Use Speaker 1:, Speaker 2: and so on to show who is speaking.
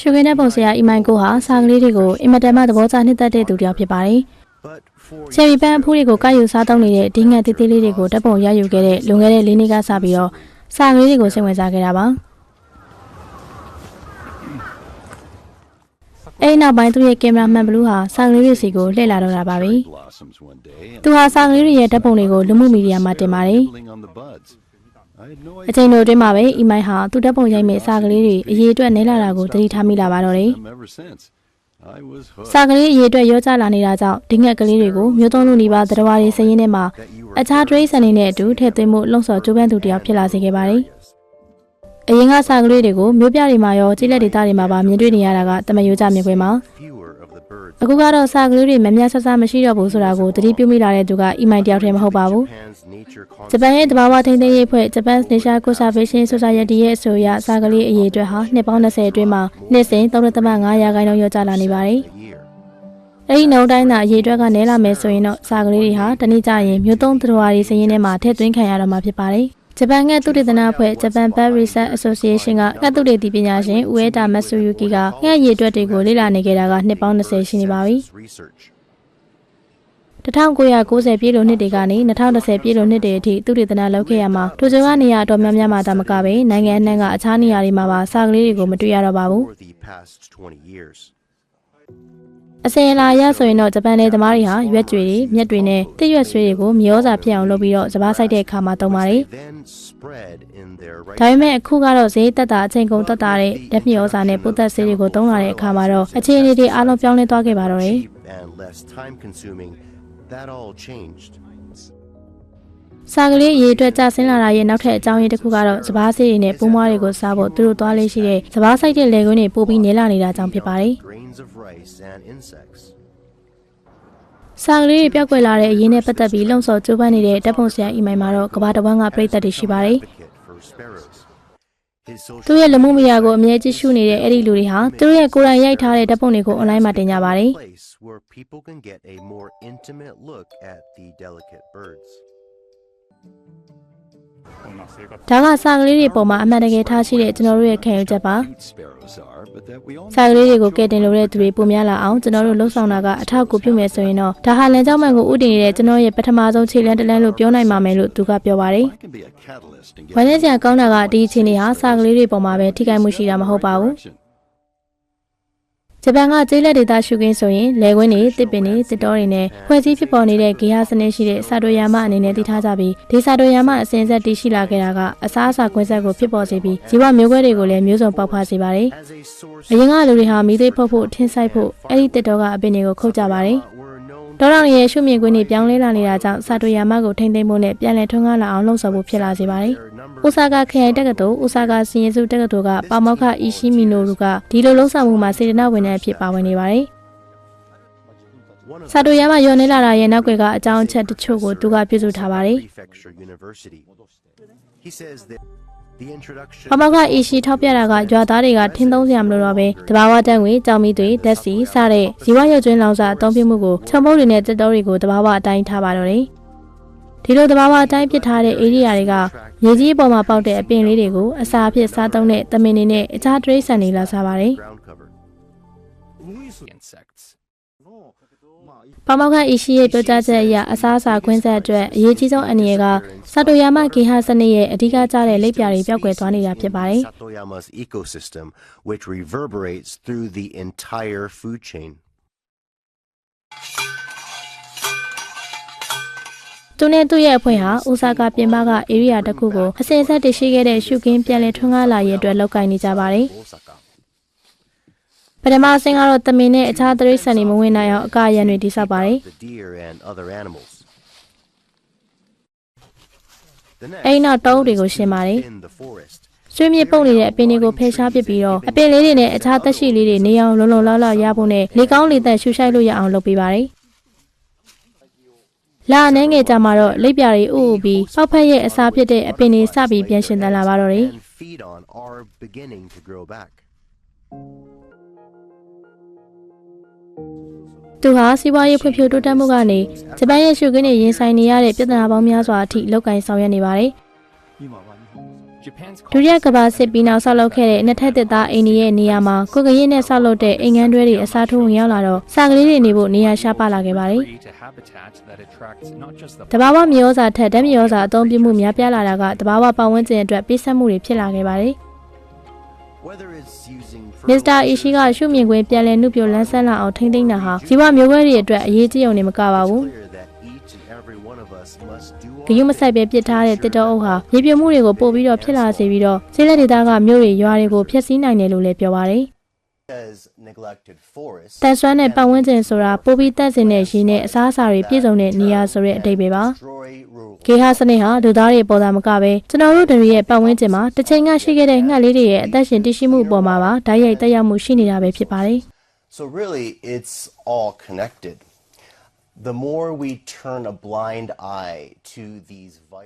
Speaker 1: ရှုခင်းတဲ့ပုံစရာအီမိုင်ကိုဟာစာကလေးတွေကိုအင်မတန်မှသဘောကျနှစ်သက်တဲ့သူတစ်ယောက်ဖြစ်ပါတယ်။ချယ်ရီပန်းအဖူးတွေကိုကောက်ယူစားသုံးနေတဲ့ဒီငတ်သေးသေးလေးတွေကိုတပ်ပုံရယူခဲ့တဲ့လွန်ခဲ့တဲ့၄နှစ်ကစပြီးတော့စာကလေးတွေကိုစိတ်ဝင်စားခဲ့တာပါ။အဲ့ဒီနောက်ပိုင်းသူ့ရဲ့ကင်မရာမန်ဘလူးဟာစာကလေးတွေစီကိုလှည့်လာတော့တာပါပဲ။
Speaker 2: blossoms one day and
Speaker 1: သူဟာစာကလေးတွေရဲ့ဓာတ်ပုံတွေကိုလူမှုမီဒီယာမှာတင်ပါတယ် အ
Speaker 2: idea
Speaker 1: ချိန်တို့အတွင်းမှာပဲအီမိုင်ဟာသူ့ဓာတ်ပုံရိုက်မဲ့စာကလေးတွေအရေးအတွက်နဲလာတာကိုသတိထားမိလာပါတော့တယ်
Speaker 2: them ever since. I was hooked.
Speaker 1: စာကလေးအရေးအတွက်ရောကြလာနေတာကြောင့်ဒီငှက်ကလေးတွေကိုမျိုးသုံးလူနီးပါးတရားဝါတွေစည်ရင်းထဲမှာအခြားဒရိတ်ဆန်တွေနဲ့အတူထည့်သွင်းမှုလှုံ့ဆော်ကြိုးပမ်းသူတစ်ယောက်ဖြစ်လာစေခဲ့ပါတယ်အရင်ကစာကလေးတွေကိုမျိုးပြတွေမှာရောကြီးလက်ဒေသတွေမှာပါမြင်တွေ့နေရတာကတမယိုးကြမြင်ခွင့်မှာ အခုကတော့စာကလေးတွေမမြတ်ဆဆမရှိတော့ဘူးဆိုတာကိုသတိပြုမိလာတဲ့သူကအီမိုင်တယောက်တည်းမဟုတ်ပါဘူး
Speaker 2: Japan's nature
Speaker 1: ဂျပန်ရဲ့တဘာဝထိန်းသိမ်းရေးအဖွဲ့ Japan Nature Conservation Society ရဲ့အဆိုအရစာကလေးအရေးအတွက်ဟာနှစ်ပေါင်း20အတွင်းမှာနှစ်စဉ်3.5ရာခိုင်နှုန်းရောကျလာနေပါတယ်
Speaker 2: a year.
Speaker 1: ။အဲဒီနှုန်းတိုင်းသာအရေးအတွက်ကနည်းလာမယ်ဆိုရင်တော့စာကလေးတွေဟာတနည်းကြရင်မျိုးသုံးသတ္တဝါတွေစည်ရင်းထဲမှာထည့်သွင်းခံရတော့မှာဖြစ်ပါတယ်။ ဂျပန်ငှက်သုတေသနအဖွဲ့ Japan Bird Research Association ကငှက်သုတေသီပညာရှင်ဦးအေတာမတ်ဆူယူကီကငှက်အရေးအတွက်တွေကိုလေ့လာနေကြတာကနှစ်ပေါင်း20ရှိနေပါပြီ
Speaker 2: Research.
Speaker 1: 1990ပြည့်လို့နှစ်တွေကနေ2010ပြည့်လို့နှစ်တွေအထိသုတေသနလုပ်ခဲ့ရမှာထိုကြိုကနေရာအတော်များများမှာဒါမကပဲနိုင်ငံအနှံ့ကအခြားနေရာတွေမှာပါစာကလေးတွေကိုမတွေ့ရတော့ပါဘူး အစင်အလာရဆိုရင်တော့ဂျပန်နယ်သမားတွေဟာရွက်ကြွေတွေမြက်တွေနဲ့တစ်ရွက်ဆွေးတွေကိုမျောစာဖြစ်အောင်လုပ်ပြီးတော့စပားဆိုင်တဲ့အခါမှာတုံးပါတယ်
Speaker 2: Then spread in their
Speaker 1: ဒါပေမဲ့အခုကတော့ဈေးတက်တာအချိန်ကုန်တက်တာတဲ့လက်မျောစာနဲ့ပုတ်သက်ဆေးတွေကိုတုံးလာတဲ့အခါမှာတော့အခြေအနေတွေအားလုံးပြောင်းလဲသွားခဲ့ပါတော့တယ် စာကလေးအရေးအတွက်ကြဆင်းလာတာရဲ့နောက်ထပ်အကြောင်းရင်းတစ်ခုကတော့စပားဆေးတွေနဲ့ပိုးမွားတွေကိုစားဖို့သူတို့သွားလေးရှိတဲ့စပားဆိုင်တဲ့လေကွင်းတွေပို့ပြီးနေလာနေတာကြောင့်ဖြစ်ပါတယ်
Speaker 2: Grains of rice and insects.
Speaker 1: ။စာကလေးတွေပျောက်ကွယ်လာတဲ့အရေးနဲ့ပတ်သက်ပြီးလုံဆော်ကြိုးပမ်းနေတဲ့တပ်ပုံဆရာအီမိုင်မှာတော့ကဘာတဝန်းကပြည်သက်တွေရှိပါတယ်
Speaker 2: Advocate for sparrows. His social
Speaker 1: သူ့ရဲ့လူမှုမီဒီယာကိုအမြဲကြည့်ရှုနေတဲ့အဲ့ဒီလူတွေဟာသူတို့ရဲ့ကိုယ်တိုင်ရိုက်ထားတဲ့ဓာတ်ပုံတွေကိုအွန်လိုင်းမှာတင်ကြပါတယ် ဒါကစာကလေးတွေပေါ်မှာအမှန်တကယ်ထားရှိတဲ့ကျွန်တော်တို့ရဲ့ခံယူချက်ပါ
Speaker 2: Cute sparrows are, but that we all ။
Speaker 1: စာကလေးတွေကိုကယ်တင်လို့တဲ့သူတွေပုံများလာအောင်ကျွန်တော်တို့လှုပ်ဆောင်တာကအထောက်အကူပြုမယ်ဆိုရင်တော့ဒါဟာလမ်းကြောင်းမှန်ကိုဥတည်နေတဲ့ကျွန်တော်ရဲ့ပထမဆုံးခြေလှမ်းတစ်လမ်းလို့ပြောနိုင်ပါမယ်လို့သူကပြောပါတယ်
Speaker 2: I can be a catalyst and ။
Speaker 1: ဝမ်းနည်းစရာကောင်းတာကဒီအခြေအနေဟာစာကလေးတွေပေါ်မှာပဲထိခိုက်မှုရှိတာမဟုတ်ပါဘူး
Speaker 2: direction.
Speaker 1: ။ ဂျပန်ကကျေးလက်ဒေသရှုခင်းဆိုရင်လယ်ကွင်းတွေတစ်ပင်တွေတစ်တောတွေနဲ့ဖွဲ့စည်းဖြစ်ပေါ်နေတဲ့ဂေဟစနစ်ရှိတဲ့စာတိုယာမအနေနဲ့သိထားကြပြီးဒီစာတိုယာမအစဉ်အဆက်တည်ရှိလာခဲ့တာကအစားအစာကွင်းဆက်ကိုဖြစ်ပေါ်စေပြီးဇီဝမျိုးကွဲတွေကိုလည်းမျိုးစုံပေါက်ဖွားစေပါတယ်။
Speaker 2: As a source
Speaker 1: အရင်ကလူတွေဟာမိသေးဖုတ်ဖို့ထင်းဆိုင်ဖို့အဲ့ဒီတစ်တော်ကအပင်တွေကိုခုတ်ကြပါတယ်
Speaker 2: were known ။
Speaker 1: တောတောင်ရဲ့ရှုမြင်ကွင်းတွေပြောင်းလဲလာနေတာကြောင့်စာတိုယာမကိုထိမ့်သိမ့်ဖို့နဲ့ပြန်လည်ထွန်းကားလာအောင်လှုံ့ဆော်ဖို့ဖြစ်လာစေပါတယ်။
Speaker 2: their number
Speaker 1: အိုဆာကာခရိုင်တက္ကသိုလ်အိုဆာကာစီရင်စုတက္ကသိုလ်ကပါမောက္ခအီရှိမီနိုရူကဒီလိုလှုံ့ဆော်မှုမှာစေတနာဝန်ထမ်းအဖြစ်ပါဝင်နေပါတယ်
Speaker 2: one of ။
Speaker 1: စာတိုယာမယွန်နေလာတာရဲ့နောက်ွယ်ကအကြောင်းအချက်တချို့ကိုသူကပြုစုထားပါတယ်
Speaker 2: prefecture university. He says that the introduction ။
Speaker 1: ပါမောက္ခအီရှိထောက်ပြတာကရွာသားတွေကထင်းသုံးစရာမလိုတော့ပဲတဘာဝတန်းငွေကြောင်မီတွေဓာတ်စီစတဲ့ဇီဝရုပ်ကျွင်းလောင်စာအသုံးပြုမှုကိုချုံမုတ်တွေနဲ့တက်တော်တွေကိုတဘာဝအတိုင်းထားပါတော့တယ်။ ဒီလိုတဘာဝအတိုင်းပစ်ထားတဲ့ဧရိယာတွေကမြေကြီးအပေါ်မှာပေါက်တဲ့အပင်လေးတွေကိုအစာအဖြစ်စားသုံးတဲ့သမင်တွေနဲ့အခြားတရိတ်ဆန်တွေလာစားပါတယ်
Speaker 2: ground cover. Insects.
Speaker 1: ။ပါမောက္ခအီရှိရဲ့ပြောကြားချက်အရအစားအစာခွင်းဆက်အတွက်အရေးကြီးဆုံးအနေရကစတိုယာမဂေဟစနစ်ရဲ့အဓိကကျတဲ့လက်ပြတွေပျောက်ကွယ်သွားနေတာဖြစ်ပါတယ်
Speaker 2: Satoyama's ecosystem, which reverberates through the entire food chain.
Speaker 1: ။ သူနဲ့သူ့ရဲ့အဖွဲ့ဟာအိုဆာကာပြင်ပကဧရိယာတစ်ခုကိုအစင်ဆက်တရှိခဲ့တဲ့ရှုခင်းပြန်လည်ထွန်းကားလာရေးအတွက်လုပ်ကိုင်နေကြပါတယ်
Speaker 2: Osaka.
Speaker 1: ။ပထမအဆင့်ကတော့တမင်နဲ့အခြားတရိတ်ဆန်တွေမဝင်နိုင်အောင်အကာအရံတွေတိစောက်ပါတယ်
Speaker 2: The deer and other animals. The ။
Speaker 1: အဲဒီနောက်တောအုပ်တွေကိုရှင်းပါတယ်
Speaker 2: in the forest.
Speaker 1: ။ဆွေးမြေပုတ်နေတဲ့အပင်တွေကိုဖယ်ရှားပစ်ပြီးတော့အပင်လေးတွေနဲ့အခြားသက်ရှိလေးတွေနေအောင်လုံလုံလောက်လောက်ရဖို့နဲ့လေကောင်းလေသက်ရှူရှိုက်လို့ရအောင်လုပ်ပေးပါတယ်။ လာအနေငယ်ကြမှာတော့လက်ပြတွေဥဥပြီးပောက်ဖက်ရဲ့အစာဖြစ်တဲ့အပင်တွေစပြီးပြန်ရှင်သန်လာပါတော့တယ်
Speaker 2: and feed on are beginning to grow back.
Speaker 1: ။သူဟာစီးပွားရေးဖွံ့ဖြိုးတိုးတက်မှုကနေဂျပန်ရဲ့ရှုခင်းတွေရင်ဆိုင်နေရတဲ့ပြဿနာပေါင်းများစွာအထိလောက်ကင်ဆောင်ရွက်နေပါတယ်။ ဒုတိယကမ္ဘာစစ်ပြီးနောက်ဆောက်လုပ်ခဲ့တဲ့နှစ်ထပ်သစ်သားအိမ်ကြီးရဲ့နေရာမှာကိုကရင်နဲ့ဆောက်လုပ်တဲ့အိမ်ငန်းတွဲတွေအစားထိုးဝင်ရောက်လာတော့စာကလေးတွေနေဖို့နေရာရှားပါလာခဲ့ပါတယ်။တဘာဝမြေဩဇာထက်ဓာတ်မြေဩဇာအသုံးပြုမှုများပြားလာတာကတဘာဝပတ်ဝန်းကျင်အတွက်ပေးဆက်မှုတွေဖြစ်လာခဲ့ပါတယ်။
Speaker 2: Whether it's using
Speaker 1: မစ္စတာအီရှိကရှုမြင်ခွင့်ပြန်လည်နှုတ်ပြလန်းဆန်းလာအောင်ထိမ့်သိမ်းတာဟာဇီဝမျိုးကွဲတွေအတွက်အရေးကြီးအောင်နေမကပါဘူး
Speaker 2: clear that each and every one of us must do
Speaker 1: ဂယုမဆိုင်ပဲပစ်ထားတဲ့တစ်တောအုပ်ဟာမြေပြိုမှုတွေကိုပို့ပြီးတော့ဖြစ်လာစေပြီးတော့ကျေးလက်ဒေသကမြို့တွေရွာတွေကိုဖျက်ဆီးနိုင်တယ်လို့လည်းပြောပါတယ်
Speaker 2: as neglected forests
Speaker 1: တန်ဆွမ်းတဲ့ပတ်ဝန်းကျင်ဆိုတာပိုပြီးတက်စင်တဲ့ရင်းနဲ့အစားအစာတွေပြည့်စုံတဲ့နေရာဆိုတဲ့အတိတ်ပဲပါ
Speaker 2: destroy rural
Speaker 1: ဂေဟာစနစ်ဟာလူသားတွေပေါ်တာမကပဲကျွန်တော်တို့တွေရဲ့ပတ်ဝန်းကျင်မှာတစ်ချိန်ကရှိခဲ့တဲ့ငှက်လေးတွေရဲ့အသက်ရှင်တည်ရှိမှုပေါ်မှာပါဓာတ်ရိုက်တက်ရောက်မှုရှိနေတာပဲဖြစ်ပါတယ်
Speaker 2: So really, it's all connected. The more we turn a blind eye to these vital